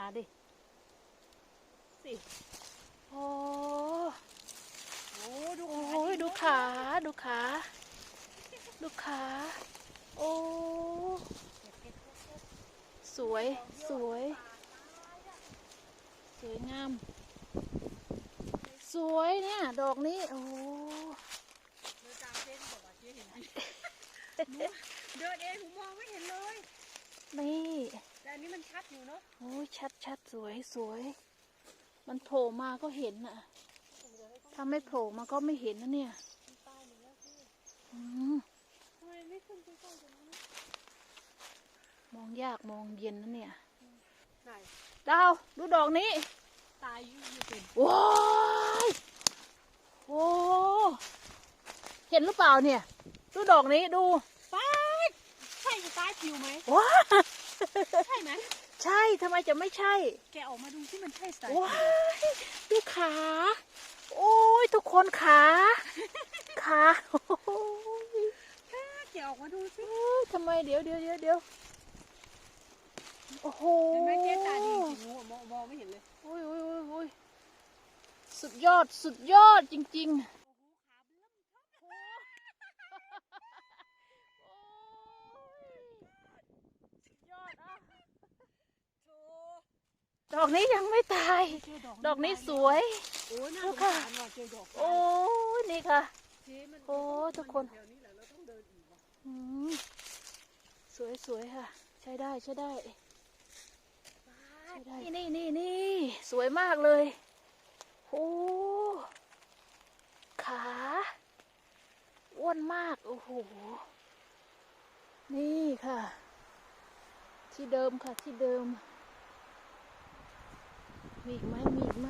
ขาดิ สิ โอ้โอ้ดูโอ้ยดูขา ดูขา ดูขา โอ้ สวย สวย สวยงาม สวยเนี่ย ดอกนี้ โอ้เดินตามเส้นบอกว่าเจ๊เห็นไหมเดินเองผมมองไม่เห็นเลย นี่แต่อันนี้มันชัดอยู่เนาะโอ้ยชัดชัดสวยสวย มันโผล่มาก็เห็นน่ะ ถ้าไม่โผล่มาก็ไม่เห็นนะเนี่ยตายหนึ่งแล้วพี่อืมทำไมไม่ขึ้นไปใกล้ๆตรงนี้มองยากมองเย็นนะเนี่ยไหนดาวดูดอกนี้ ตายอยู่อยู่เป็นว้ายโอ้เห็นหรือเปล่าเนี่ย ดูดอกนี้ดูตาย ใช่จะตายผิวไหมว้าใช่ไหมใช่ทำไมจะไม่ใช่ แกออกมาดูที่มันใช่สายว้ายดูขา โอ้ยทุกคนขาขาโอ้ยแกออกมาดูสิเอ้ยทำไมเดี๋ยวเดี๋ยวเดี๋ยวเดี๋ยวโอ้โหเห็นไหมเจ๊ตาดีจริงๆมองมองไม่เห็นเลยโอ้ยโอ้ยโอ้ยโอ้ยสุดยอดสุดยอดจริง ๆ ดอกนี้ยังไม่ตาย ดอกนี้สวย โอ้ยน่าดูสงค่ะสารว่ะเจอดอกโอ้ยนี่ค่ะ เจ๊มันโอ้ทุกคน แถวนี้แหละเราต้องเดินอีกว่ะอืมสวยสวยค่ะ ใช้ได้ใช้ได้ใช้ได้ นี่นี่นี่นี่สวยมากเลยโอ้ขาอ้วนมากโอ้โหนี่ค่ะ ที่เดิมค่ะที่เดิม มีอีกไหมมีอีกไหม